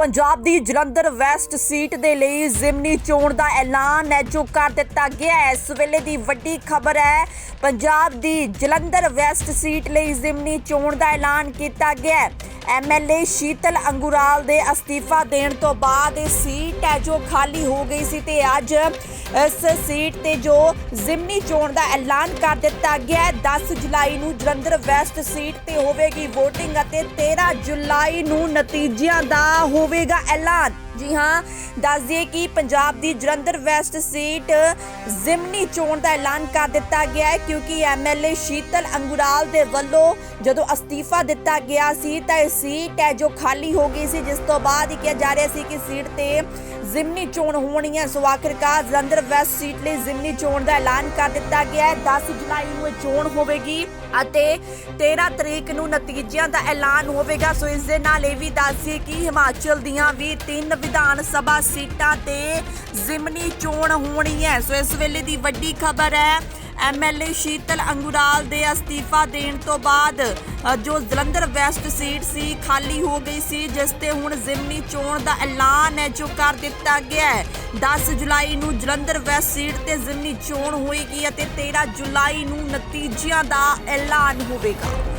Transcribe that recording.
ਪੰਜਾਬ ਦੀ Jalandhar west seat ਦੇ ਲਈ ਜ਼ਿਮਨੀ ਚੋਣ ਦਾ ਐਲਾਨ। ਹੈ ਜੋ ਕਰ ਦਿੱਤਾ ਗਿਆ ਹੈ, ਇਸ ਵੇਲੇ ਦੀ ਵੱਡੀ ਖਬਰ ਹੈ, ਪੰਜਾਬ ਦੀ ਜਲੰਧਰ ਵੈਸਟ ਸੀਟ ਲਈ ਜ਼ਿਮਨੀ ਚੋਣ ਦਾ ਐਲਾਨ ਕੀਤਾ ਗਿਆ ਹੈ। ਐਮਐਲਏ ਸ਼ੀਤਲ ਅੰਗੁਰਾਲ ਦੇ ਅਸਤੀਫਾ ਦੇਣ ਤੋਂ ਬਾਅਦ ਇਹ ਸੀਟ ਹੈ ਜੋ ਖਾਲੀ ਹੋ ਗਈ ਸੀ ਤੇ ਅੱਜ ਇਸ ਸੀਟ ਤੇ ਜੋ ਜ਼ਿਮਨੀ ਚੋਣ ਦਾ ਐਲਾਨ ਕਰ ਦਿੱਤਾ ਗਿਆ ਹੈ 10 ਜੁਲਾਈ ਨੂੰ ਜਲੰਧਰ ਵੈਸਟ ਸੀਟ ਤੇ ਹੋਵੇਗੀ VOTING ਅਤੇ 13 ਜੁਲਾਈ ਨੂੰ ਨਤੀਜਿਆਂ ਦਾ ਹੋਵੇਗਾ ਐਲਾਨ। ਜੀ ਹਾਂ, ਦੱਸ ਦਈਏ ਕਿ ਪੰਜਾਬ ਦੀ ਜਲੰਧਰ ਵੈਸਟ ਸੀਟ ਜ਼ਿਮਨੀ ਚੋਣ ਦਾ ਐਲਾਨ ਕਰ ਦਿੱਤਾ ਗਿਆ ਹੈ ਕਿਉਂਕਿ ਐਮਐਲਏ ਸ਼ੀਤਲ ਅੰਗੁਰਾਲ ਦੇ ਵੱਲੋਂ ਜਦੋਂ ਅਸਤੀਫਾ ਦਿੱਤਾ ਗਿਆ ਸੀ ਤਾਂ ਇਹ ਸੀਟ ਹੈ ਜੋ ਖਾਲੀ ਹੋ ਗਈ ਸੀ, ਜਿਸ ਤੋਂ ਬਾਅਦ ਹੀ ਕਿਹਾ ਜਾ ਰਿਹਾ ਸੀ ਕਿ ਸੀਟ ਤੇ ਜ਼ਿਮਨੀ ਚੋਣ ਹੋਣੀ ਹੈ। ਸੋ ਆਖਿਰਕਾਰ ਜਲੰਧਰ ਵੈਸਟ ਸੀਟ ਲਈ ਜ਼ਿਮਨੀ ਚੋਣ ਦਾ ਐਲਾਨ ਕਰ ਦਿੱਤਾ ਗਿਆ ਹੈ। 10 ਜੁਲਾਈ ਨੂੰ ਇਹ ਚੋਣ ਹੋਵੇਗੀ ਅਤੇ 13 ਤਰੀਕ ਨੂੰ ਨਤੀਜਿਆਂ ਦਾ ਐਲਾਨ ਹੋਵੇਗਾ। ਸੋ ਇਸ ਦੇ ਨਾਲ ਇਹ ਵੀ ਦੱਸੀਏ ਕਿ ਹਿਮਾਚਲ ਦੀਆਂ ਵੀ ਤਿੰਨ ਵਿਧਾਨ ਸਭਾ ਸੀਟਾਂ ਤੇ ਜ਼ਿਮਨੀ ਚੋਣ ਹੋਣੀ ਹੈ। ਸੋ ਇਸ ਵੇਲੇ ਦੀ ਵੱਡੀ ਖਬਰ ਹੈ ਐਮਐਲਏ ਸ਼ੀਤਲ ਅੰਗੁਰਾਲ ਦੇ ਅਸਤੀਫਾ ਦੇਣ ਤੋਂ ਬਾਅਦ ਜੋ ਜਲੰਧਰ ਵੈਸਟ ਸੀਟ ਸੀ, ਖਾਲੀ ਹੋ ਗਈ ਸੀ, ਜਿਸ ਤੇ ਹੁਣ ਜ਼ਿਮਨੀ ਚੋਣ ਦਾ ਐਲਾਨ ਹੈ, ਜੋ ਕਰ ਦਿੱਤਾ ਗਿਆ ਹੈ। 10 ਜੁਲਾਈ ਨੂੰ ਜਲੰਧਰ ਵੈਸਟ ਸੀਟ ਤੇ ਜ਼ਿਮਨੀ ਚੋਣ ਹੋਏਗੀ ਅਤੇ 13 ਜੁਲਾਈ ਨੂੰ ਨਤੀਜਿਆਂ ਦਾ ਐਲਾਨ ਹੋਵੇਗਾ।